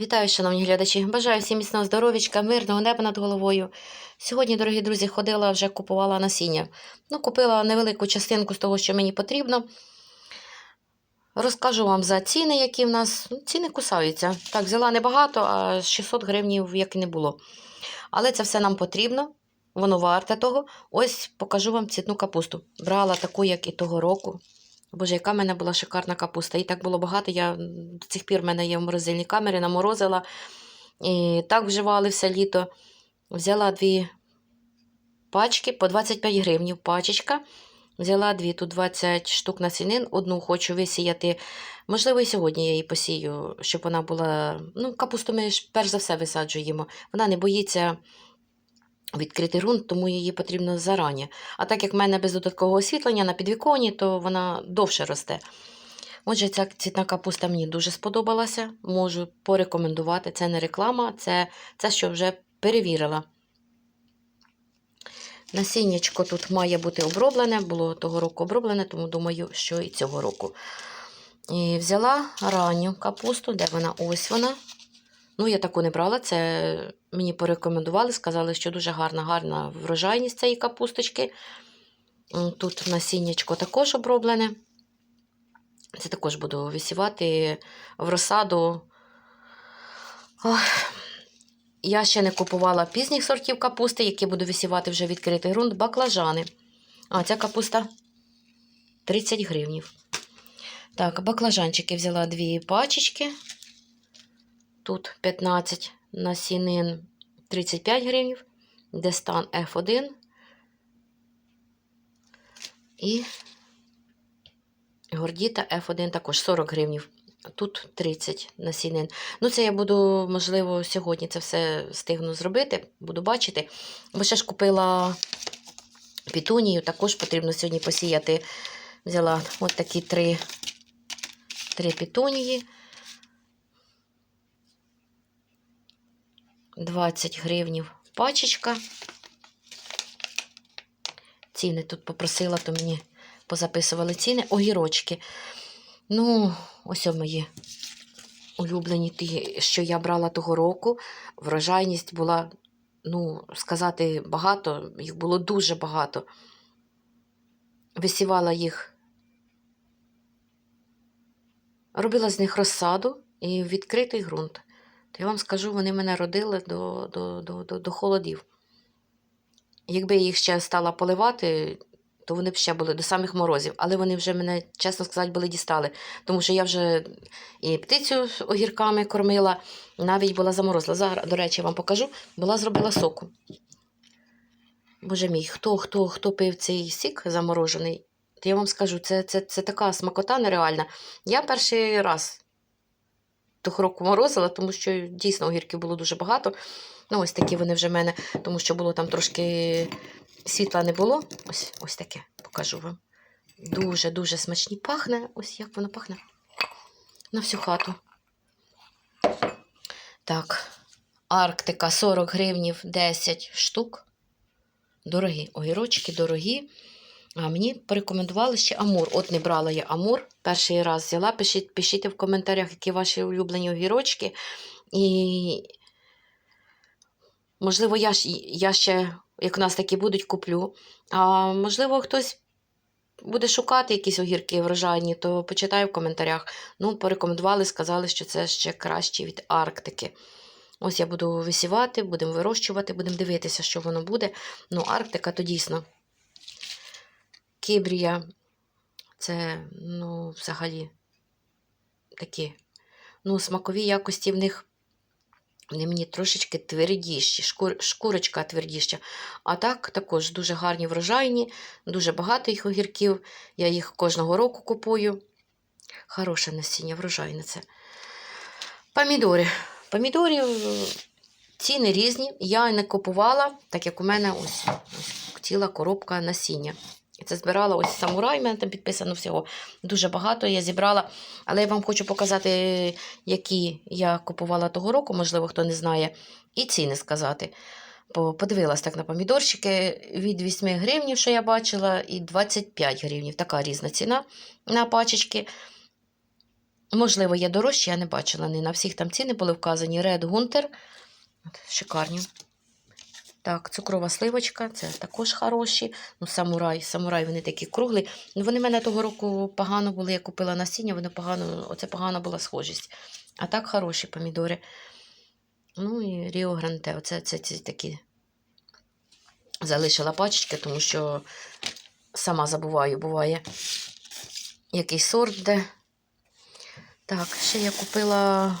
Вітаю, шановні глядачі! Бажаю всім міцного здоров'ячка, мирного неба над головою. Сьогодні, дорогі друзі, ходила, вже купувала насіння. Ну, купила невелику частинку з того, що мені потрібно. Розкажу вам за ціни, які в нас. Ну, ціни кусаються. Так, взяла небагато, а 600 гривнів як і не було. Але це все нам потрібно, воно варте того. Ось покажу вам цітну капусту. Брала таку, як і того року. Боже, яка в мене була шикарна капуста. І так було багато. Я до цих пір в мене є в морозильній камері, наморозила. І так вживали все літо. Взяла дві пачки по 25 гривнів пачечка. Взяла дві, тут 20 штук насінин. Одну хочу висіяти. Можливо, і сьогодні я її посію, щоб вона була. Ну, капусту ми ж перш за все висаджуємо. Вона не боїться відкритий ґрунт, тому її потрібно зарані. А так як в мене без додаткового освітлення на підвіконі, то вона довше росте. Отже, ця цвітна капуста мені дуже сподобалася. Можу порекомендувати. Це не реклама, це, це що вже перевірила. Насіннячко тут має бути оброблене, було того року оброблене, тому думаю, що і цього року. І взяла ранню капусту, де вона? Ось вона. Ну, я таку не брала, це мені порекомендували, сказали, що дуже гарна, гарна врожайність цієї капусточки. Тут насіннячко також оброблене. Це також буду висівати в розсаду. Ох. Я ще не купувала пізніх сортів капусти, які буду висівати вже відкритий ґрунт, баклажани. А, ця капуста 30 гривнів. Так, баклажанчики взяла дві пачечки. Тут 15 насінин 35 гривнів, Дестан F1 і Гордіта F1 також 40 гривнів. Тут 30 насінин. Ну, це я буду, можливо, сьогодні це все встигну зробити, буду бачити. Бо ще ж купила пітунію, також потрібно сьогодні посіяти. Взяла от такі три, три пітунії. 20 гривнів пачечка. Ціни тут попросила, то мені позаписували ціни. Огірочки. Ну, ось мої улюблені ті, що я брала того року. Врожайність була, ну, сказати, багато, їх було дуже багато. Висівала їх, робила з них розсаду і відкритий ґрунт. То я вам скажу, вони мене родили до, до, до, до, до холодів. Якби я їх ще стала поливати, то вони б ще були до самих морозів. Але вони вже мене, чесно сказати, були дістали. Тому що я вже і птицю огірками кормила, навіть була заморозила. Зараз, до речі, я вам покажу, була зробила соку. Боже мій, хто хто, хто пив цей сік заморожений, то я вам скажу, це, це, це така смакота нереальна. Я перший раз того року морозила, тому що дійсно огірків було дуже багато. Ну, ось такі вони вже в мене, тому що було там трошки світла не було. Ось ось таке покажу вам. Дуже-дуже смачні пахне. Ось як воно пахне на всю хату. Так, Арктика 40 гривнів 10 штук. Дорогі, огірочки дорогі. А мені порекомендували ще Амур. От не брала я Амур. Перший раз взяла. Пишіть, пишіть в коментарях, які ваші улюблені огірочки. І, можливо, я, я ще, як у нас такі будуть, куплю. А можливо, хтось буде шукати якісь огірки врожайні, то почитаю в коментарях. Ну, порекомендували, сказали, що це ще краще від Арктики. Ось я буду висівати, будемо вирощувати, будемо дивитися, що воно буде. Ну, Арктика то дійсно. Кібрія. Це, ну, взагалі, такі. Ну, смакові якості в них вони мені трошечки твердіші, шкур, шкурочка твердіща. А так, також дуже гарні врожайні, дуже багато їх огірків. Я їх кожного року купую. Хороше насіння, врожайне це. Помідори. Помідорів е, ціни різні. Я не купувала, так як у мене ось, ось ціла коробка насіння. І це збирала ось самурай, у мене там підписано всього дуже багато. Я зібрала. Але я вам хочу показати, які я купувала того року, можливо, хто не знає, і ціни сказати. Подивилась так на помідорчики від 8 гривнів, що я бачила, і 25 гривнів. Така різна ціна на пачечки. Можливо, є дорожчі, я не бачила. Не на всіх там ціни були вказані. Red Gunter. Шикарні. Так, цукрова сливочка, це також хороші. Ну, самурай, самурай, вони такі круглі. Ну, вони в мене того року погано були, я купила насіння, вони погано, оце погана була схожість. А так хороші помідори. Ну і Ріо Гранте, оце це, це такі залишила пачечки, тому що сама забуваю, буває який сорт де. Так, ще я купила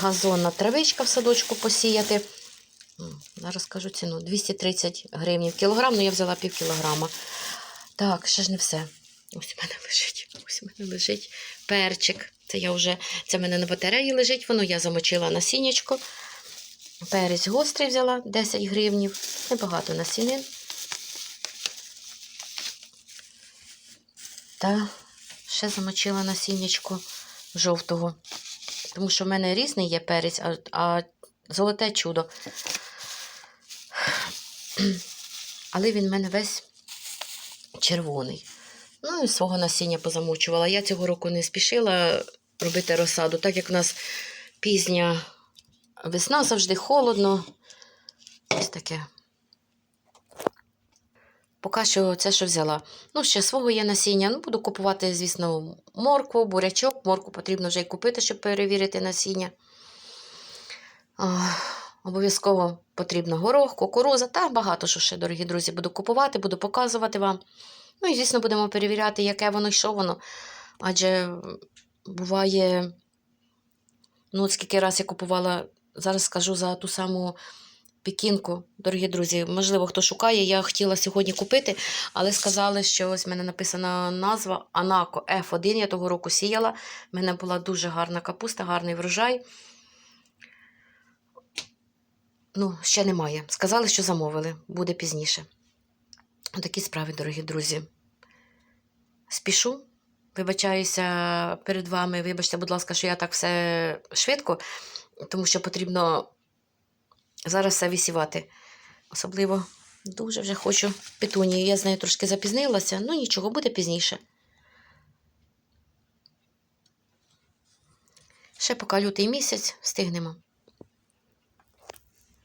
газонна травичка в садочку посіяти. Зараз скажу ціну. 230 гривень кілограм, ну я взяла пів кілограма. Так, ще ж не все. Ось у мене лежить. Ось у мене лежить перчик. Це я вже, це в мене на батареї лежить, воно я замочила насіннячко. Перець гострий взяла 10 гривнів. Небагато насінин. Та ще замочила насіннячко жовтого. Тому що в мене різний є перець, а, а золоте чудо. Але він в мене весь червоний. Ну і свого насіння позамочувала. Я цього року не спішила робити розсаду, так як в нас пізня весна, завжди холодно. Ось таке. Поки що це, що взяла. Ну, ще свого є насіння. Ну, буду купувати, звісно, моркву, бурячок. Моркву потрібно вже й купити, щоб перевірити насіння. А, обов'язково потрібно горох, кукуруза та багато що ще, дорогі друзі, буду купувати, буду показувати вам. Ну і, звісно, будемо перевіряти, яке воно і що воно. Адже буває, ну, скільки раз я купувала, зараз скажу за ту саму пікінку, дорогі друзі. Можливо, хто шукає, я хотіла сьогодні купити, але сказали, що ось в мене написана назва Анако F1. Я того року сіяла. В мене була дуже гарна капуста, гарний врожай. Ну, ще немає. Сказали, що замовили, буде пізніше. Такі справи, дорогі друзі. Спішу. Вибачаюся перед вами. Вибачте, будь ласка, що я так все швидко, тому що потрібно зараз все висівати. Особливо дуже вже хочу петунію. Я з нею трошки запізнилася, ну нічого, буде пізніше. Ще поки лютий місяць встигнемо.